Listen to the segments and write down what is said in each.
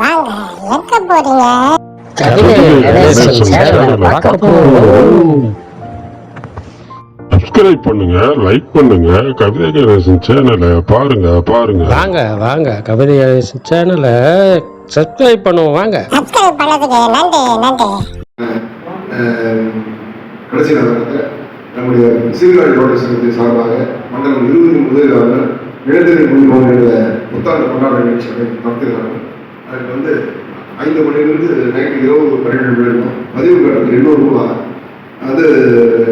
வாங்க எங்க போறீங்க. சப்ஸ்கிரைப் பண்ணுங்க லைக் பண்ணுங்க. கவிதை கணேசன் சேனலை பாருங்க பாருங்க. வாங்க வாங்க. கவிதை கணேசன் சேனலை சப்ஸ்கிரைப் பண்ணுவோம் வாங்க. சப்ஸ்கிரைப் பண்ணதுக்கு நன்றி நன்றி. கடைசி நேரத்தில் நம்முடைய சீர்காழி கோட்டை சார்பாக மண்டலம் இருபது முதலாக நிலத்தடி புத்தாண்டு கொண்டாட நிகழ்ச்சியை நடத்துகிறார்கள் அதுக்கு வந்து ஐந்து மணிலிருந்து நைட்டு இரவு பன்னிரெண்டு வரைக்கும் பதிவு கட்டணம் எண்ணூறு ரூபா அது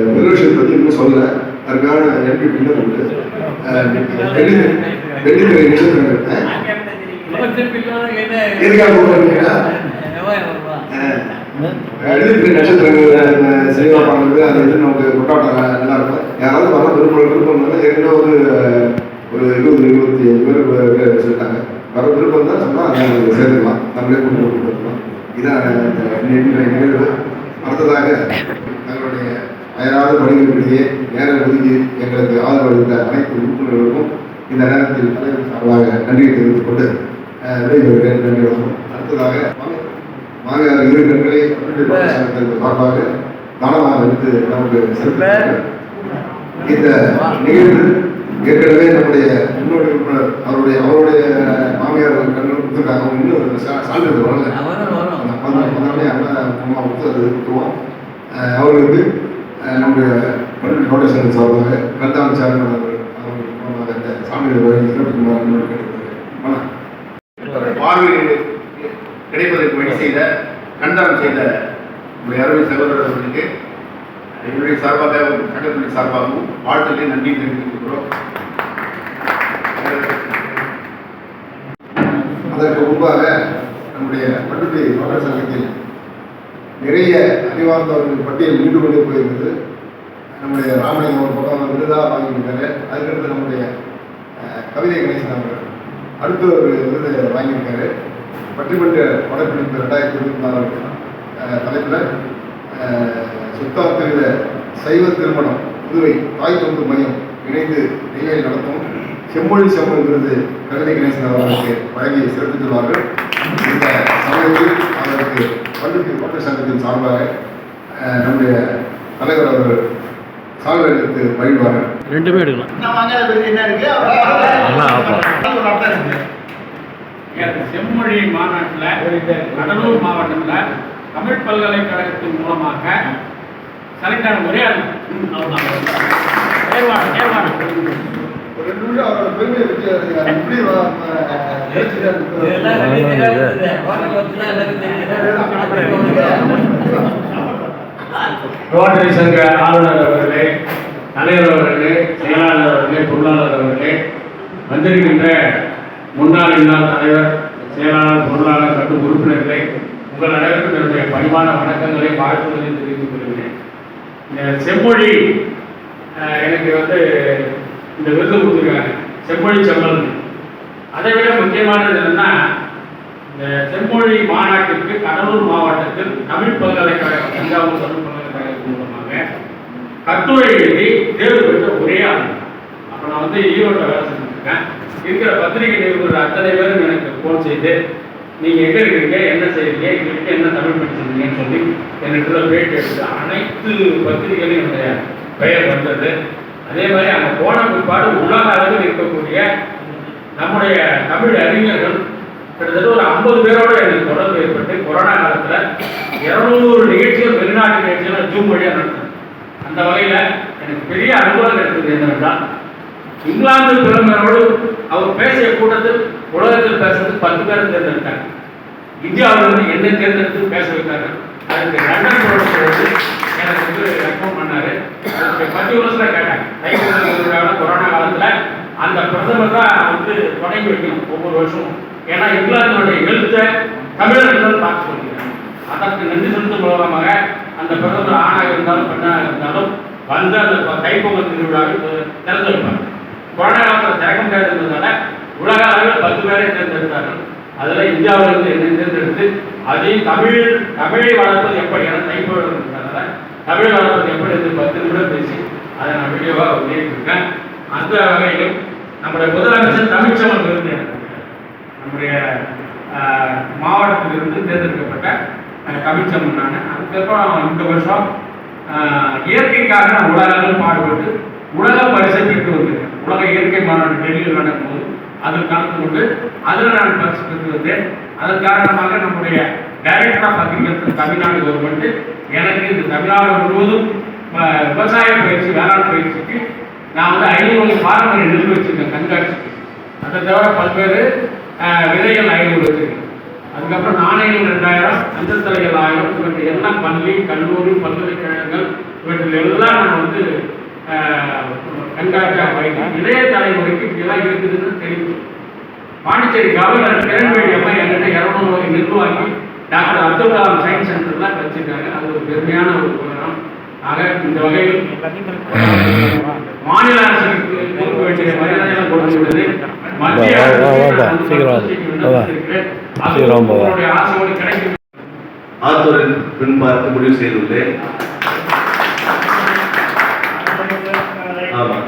ரிசர்வேஷன் பற்றி இன்னும் சொல்லல. அதுக்கான எம்பி பின்னர் உண்டு. அஹ், வெள்ளி வெள்ளித்திரை நிகழ்ச்சி எதுக்காக போகிறீங்கன்னா எழுதிட்டு நட்சத்திரங்கள் சினிமா பண்ணுறது அது இது நமக்கு கொண்டாட்டம் நல்லா இருக்கும். யாராவது வர விருப்பம் விருப்பம் ஏற்கனவே ஒரு ஒரு இருபது இருபத்தி அஞ்சு பேர் சொல்லிட்டாங்க வர விருப்பம் தான் சொன்னால் அதை சேர்த்துக்கலாம். நம்மளே கொண்டு போட்டு கொடுக்கலாம் இதான் இந்த இன்றைய நிகழ்வு. அடுத்ததாக தங்களுடைய அயராத பணிகளுக்கிடையே நேரம் ஒதுக்கி எங்களுக்கு ஆதரவு அளித்த அனைத்து உறுப்பினர்களுக்கும் இந்த நேரத்தில் தலைவர் சார்பாக நன்றியை தெரிவித்துக் கொண்டு விடைபெறுகிறேன். நன்றி வணக்கம். அடுத்ததாக வாங்க இரு கண்களை சார்பாக தானமாக எடுத்து நமக்கு இந்த நிகழ்வு ஏற்கனவே நம்முடைய முன்னோடி உறுப்பினர் அவருடைய அவருடைய மாமியார் கண்ணு கொடுத்துருக்காங்க அவங்க இன்னும் சா- சான்றிதழ் வரல அதனாலே அண்ணா அம்மா கொடுத்து அது கொடுத்துருவோம் அவர்களுக்கு நம்முடைய ஃபவுண்டேஷன் சார்பாக கந்தான சேர்மன் அவர்கள் அவர்கள் மூலமாக இந்த சான்றிதழ் வழங்கி சிறப்பிக்குமாறு அன்போடு கேட்டுக்கொள்கிறேன். வணக்கம். பார்வை கிடைப்பதற்கு வழி செய்த கண்டனம் செய்த நம்முடைய அருமை சகோதரர் எங்களுடைய சார்பாக சட்டத்துறை சார்பாகவும் வாழ்த்துக்களை நன்றி தெரிவித்துக்கொள்கிறோம் அதற்கு முன்பாக நம்முடைய பட்டுப்பை மக்கள் சங்கத்தில் நிறைய அறிவார்ந்தவர்கள் பட்டியல் நீண்டு கொண்டே போயிருந்தது. நம்முடைய ராமலிங்கம் ஒரு பக்கம் விருதாக வாங்கியிருக்காரு அதுக்கடுத்து நம்முடைய கவிதை கணேசன் அவர்கள் அடுத்த ஒரு விருது வாங்கியிருக்காரு. பட்டிமன்ற படப்பிடிப்பு ரெண்டாயிரத்தி இருபத்தி நாலு தலைப்பில் சுத்தாத்திருந்த சைவ திருமணம் புதுவை தாய் தொண்டு மையம் இணைந்து நெய்வேலி நடத்தும் செம்மொழி செம்மொழி விருது கவிதை கணேசன் அவர்களுக்கு வழங்கி சிறப்பித்துள்ளார்கள் இந்த சமயத்தில் அவருக்கு பள்ளிக்கு கோட்டை சங்கத்தின் சார்பாக நம்முடைய தலைவர் அவர்கள் சால்வை எடுத்து பயில்வார்கள் ரெண்டுமே எடுக்கலாம். செம்மொழி மாநாட்டில் கடலூர் மாவட்டத்தில் தமிழ் பல்கலைக்கழகத்தின் மூலமாக செலக்ட் ஆன ஒரே ஆள். வ- அஹ், எடுத்துக்கிறாரு? ரோட்டரி சங்க ஆளுநர் அவர்களே தலைவர் அவர்களே செயலாளர் அவர்களே பொருளாளர் அவர்களே வந்திருக்கின்ற முன்னாள் இன்னாள் தலைவர் செயலாளர் பொருளாளர் மற்றும் உறுப்பினர்களே உங்கள் அனைவருக்கும் என்னுடைய பணிவான வணக்கங்களை வாழ்த்துக்களை தெரிவித்துக் கொள்கிறேன். இந்த செம்மொழி எனக்கு வந்து இந்த விருது கொடுத்துருக்காங்க செம்மொழி செம்மல் அதை விட முக்கியமானது என்னன்னா இந்த செம்மொழி மாநாட்டிற்கு கடலூர் மாவட்டத்தில் தமிழ் பல்கலைக்கழகம் தஞ்சாவூர் தமிழ் பல்கலைக்கழகம் மூலமாக கட்டுரை எழுதி தேர்வு பெற்ற ஒரே ஆள். அப்போ நான் வந்து ஈரோட்டில் வேலை செஞ்சுருக்கேன் இருக்கிற பத்திரிகை நிருபர் அத்தனை பேரும் எனக்கு ஃபோன் செய்து நீங்கள் எங்கே இருக்கீங்க என்ன செய்வீங்க எங்களுக்கு என்ன தமிழ் படிச்சிருந்தீங்கன்னு சொல்லி என்னிடத்துல பேட்டி எடுத்து அனைத்து பத்திரிகைகளையும் என்னுடைய பெயர் வந்தது. அதே மாதிரி அங்கே போன பிற்பாடு உலக அளவில் இருக்கக்கூடிய நம்முடைய தமிழ் அறிஞர்கள் கிட்டத்தட்ட ஒரு ஐம்பது பேரோட எனக்கு தொடர்பு ஏற்பட்டு கொரோனா காலத்தில் இருநூறு நிகழ்ச்சிகள் வெளிநாட்டு நிகழ்ச்சிகள் ஜூம் வழியாக நடத்தினேன். அந்த வகையில் எனக்கு பெரிய அனுபவம் கிடைத்தது என்னவென்றால் இங்கிலாந்து பிரதமரோடு அவர் பேசிய கூட்டத்தில் உலகத்தில் பேசுறது பத்து பேரை தேர்ந்தெடுத்தாங்க. இந்தியாவிலிருந்து என்ன தேர்ந்தெடுத்து பேச வைத்தாங்க. அதுக்கு லண்டன் போறது எனக்கு வந்து ரெக்கமெண்ட் பண்ணாரு. பத்து வருஷம் கேட்டாங்க. தைப்பொங்கல் கொரோனா காலத்தில் அந்த பிரதமர் தான் வந்து தொடங்கி வைக்கணும் ஒவ்வொரு வருஷமும். ஏன்னா இங்கிலாந்தினுடைய எழுத்தை தமிழர்கள் பார்த்து சொல்லிக்கிறாங்க அதற்கு நன்றி செலுத்தும் மூலமாக அந்த பிரதமர் ஆணாக இருந்தாலும் பெண்ணாக இருந்தாலும் வந்து அந்த தைப்பொங்கல் திருவிழாவை திறந்து வைப்பாங்க கொரோனா காலத்தில் திறக்க முடியாது இருந்ததுனால உலக அளவில் பத்து பேரை தேர்ந்தெடுத்தார்கள். அதில் இந்தியாவிலிருந்து என்னை தேர்ந்தெடுத்து அதையும் தமிழ் தமிழை வளர்ப்பது எப்படி? என தைப்பொங்கல் தமிழ் வளர்ப்பது எப்படி என்று பத்து நிமிடம் பேசி அதை நான் வீடியோவாக வெளியிட்டிருக்கேன். அந்த வகையிலும் நம்முடைய முதலமைச்சர் தமிழ்ச்சமன் விருது நம்முடைய மாவட்டத்திலிருந்து தேர்ந்தெடுக்கப்பட்ட தமிழ்ச்சமன் நான். அதுக்கப்புறம் இந்த வருஷம் இயற்கைக்காக நான் உலகம் பாடுபட்டு உலக பரிசை பெற்று வந்திருக்கேன். உலக இயற்கை மாநாடு டெல்லியில் நடக்கும்போது அதில் கலந்து கொண்டு அதில் நான் பரிசு பெற்று வந்தேன். அதன் காரணமாக நம்முடைய director of agriculture Tamil Nadu government எனக்கு இந்த தமிழ்நாடு முழுவதும் விவசாய பயிற்சி வேளாண் பயிற்சிக்கு நான் வந்து ஐநூறு பாரம்பரிய நெல் வச்சிருக்கேன் கண்காட்சிக்கு. அதை தவிர பல்வேறு விதைகள் ஐநூறு வச்சிருக்கேன். அதுக்கப்புறம் நாணயங்கள் ரெண்டாயிரம் அஞ்சல் தலைகள் ஆயிரம் இவற்றை எல்லாம் பள்ளி கல்லூரி பல்கலைக்கழகங்கள் இவற்றில் எல்லாம் நான் வந்து இளைய தலைமுறைக்கு இப்படிலாம் இருக்குதுன்னு தெரியும். பாண்டிச்சேரி கவர்னர் கிரண்பேடி அம்மா என்கிட்ட இரநூறு வகை நெல் வாங்கி டாக்டர் அப்துல் கலாம் சயின்ஸ் சென்டர்லாம் வச்சிருக்காங்க. அது ஒரு பெருமையான ஒரு உபகரணம் ஆக இந்த வகையில் மாநில அரசுக்கு கொடுக்க வேண்டிய மரியாதையெல்லாம் கொடுக்கிறது மத்திய வா, வா, வா, வா, அரசுக்கு சீக்கிரம் வா. விண்ணப்பித்திருக்கிறேன். அது சீக்கிரம் வா. உங்களுடைய ஆசையோடு கிடைக்கும் ஆத்தூரில் பின் பார்த்து முடிவு செய்துள்ளேன் ஆமாம்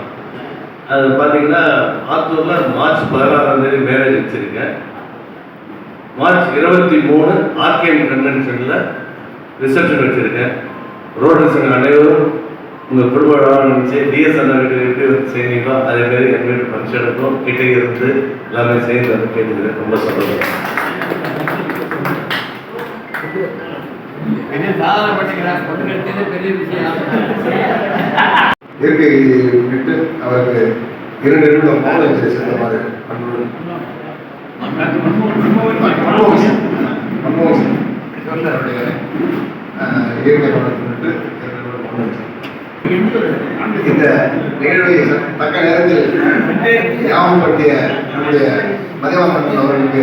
அது பார்த்தீங்கன்னா ஆத்தூரில் மார்ச் பதினாறாம் தேதி மேரேஜ் வச்சுருக்கேன். மார்ச் இருபத்தி மூணு ஆர்கேஎம் கன்வென்ஷனில் ரிசப்ஷன் வச்சுருக்கேன். ரோடு சங்க அனைவரும் உங்கள் குடும்பம் இருந்துச்சு டிஎஸ் அண்ணா வீட்டு எப்படி வந்து செய்வீங்களோ? அதே மாதிரி எங்கள் வீட்டு ஃபங்க்ஷனுக்கும் கிட்டே இருந்து எல்லாமே சேர்ந்து வந்து கேட்டுக்கிறேன். ரொம்ப சந்தோஷம். இயற்கை விட்டு அவருக்கு இரண்டு நிமிடம் மௌனம் செலுத்துமாறு அன்புடன் மன்மோகன் சிங். அவருடைய இயற்கை மரணத்தை இந்த நிகழ்வை தக்க நேரத்தில் ஞாபகப்படுத்திய நம்முடைய அவர்களுக்கு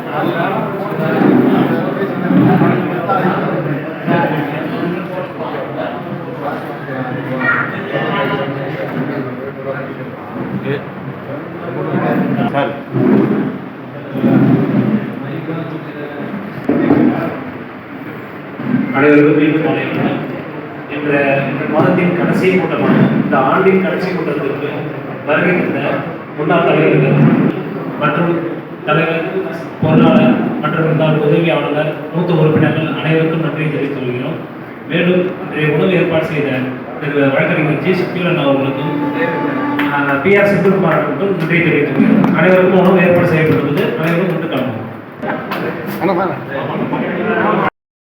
அனைவருக்கும் மீண்டும் வணக்கம் என்ற மாதத்தின் கடைசி கூட்டமான இந்த ஆண்டின் கடைசி கூட்டத்திற்கு வருகை தந்த முன்னாள் தலைவர்கள் மற்றும் தலைவர் பொருளாளர் மற்றும் முன்னாள் உதவி ஆளுநர் மூத்த உறுப்பினர்கள் அனைவருக்கும் நன்றி தெரிவித்துக் கொள்கிறோம். மேலும் இன்றைய உணவு ஏற்பாடு செய்த திரு வழக்கறிஞர் ஜி. சுக்கிலன் அவர்களுக்கும் பி. ஆர். சிவகுமார் அவர்களுக்கும் நன்றி தெரிவித்துக் கொள்கிறோம். அனைவருக்கும் உணவு ஏற்பாடு செய்யப்பட்டுள்ளது. அனைவரும் கொண்டு கிளம்பும்